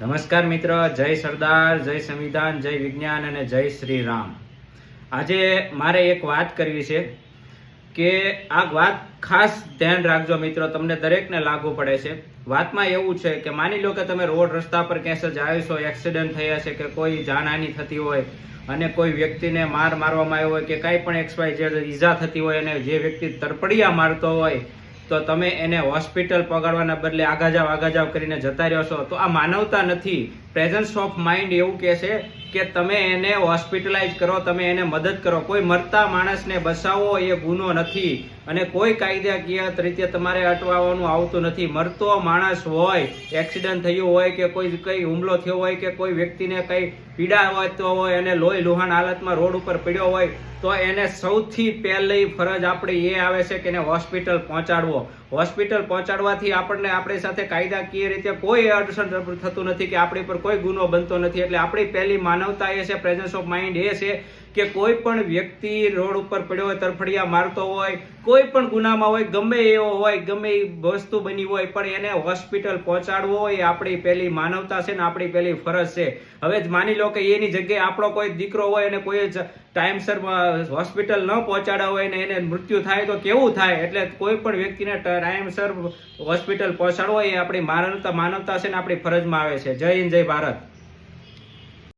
નમસ્કાર મિત્ર, જય સરદાર, જય સંવિધાન, જય વિજ્ઞાન અને જય શ્રી રામ આજે મારે એક વાત કરવી છે કે આ વાત ખાસ ધ્યાન રાખજો મિત્રો, તમને દરેકને લાગુ પડે છે. વાતમાં એવું છે કે માની લો કે તમે રોડ રસ્તા પર ક્યાંય જાઓ છો, એક્સિડન્ટ થયા છે કે કોઈ જાનહાની થતી હોય અને કોઈ વ્યક્તિને માર મારવામાં આવ્યો હોય કે કાંઈ પણ એક્સ વાય જે ઈજા થતી હોય અને જે વ્યક્તિ તરપડિયા મારતો હોય તો તમે એને હોસ્પિટલ પગાડવાના બદલે આગા જાવ આગા જાવ કરીને જતા રહ્યો છો. તો આ માનવતા નથી. પ્રેઝન્સ ઓફ માઇન્ડ એવું કહે છે કે તમે એને હોસ્પિટલાઇઝ કરો, તમે એને મદદ કરો. કોઈ મરતા માણસને બસાવો એ ગુનો નથી. અને કોઈ કાયદાકીય રીતે તમારે અટવાવવાનું આવતું નથી. મરતો માણસ હોય એક્સિડન્ટ થયું હોય કે કોઈ કંઈ હુમલો થયો હોય કે કોઈ વ્યક્તિને કંઈ પીડા હોય તો હોય અને લોહી લુહાણ હાલતમાં રોડ ઉપર પડ્યો હોય, તો એને સૌથી પહેલી ફરજ આપણે એ આવે છે કે એને હોસ્પિટલ પહોંચાડવો. હોસ્પિટલ પહોંચાડવાથી આપણને આપણી સાથે કાયદાકીય રીતે કોઈ અડચણ થતું નથી કે આપણી પર કોઈ ગુનો બનતો નથી. એટલે આપણી પહેલી માનવતા એ છે પ્રેઝન્સ ઓફ માઇન્ડ એ છે કે કોઈ પણ વ્યક્તિ રોડ ઉપર પડ્યો હોય, તરફડિયા મારતો હોય, કોઈ પણ ગુનામાં હોય, ગમે એવો હોય, ગમે એ વસ્તુ બની હોય, પણ એને હોસ્પિટલ પહોંચાડવો એ આપણી પહેલી માનવતા છે ને આપણી પહેલી ફરજ છે. હવે માની લો કે એની જગ્યાએ આપણો કોઈ દીકરો હોય અને કોઈ જ ટાઈમસર હોસ્પિટલ ન પહોંચાડ્યા હોય ને એને મૃત્યુ થાય તો કેવું થાય? એટલે કોઈ પણ વ્યક્તિને ટાઈમસર હોસ્પિટલ પહોંચાડવો એ આપણી માનવતા માનવતા છે ને આપણી ફરજમાં આવે છે. જય હિન્દ, જય ભારત.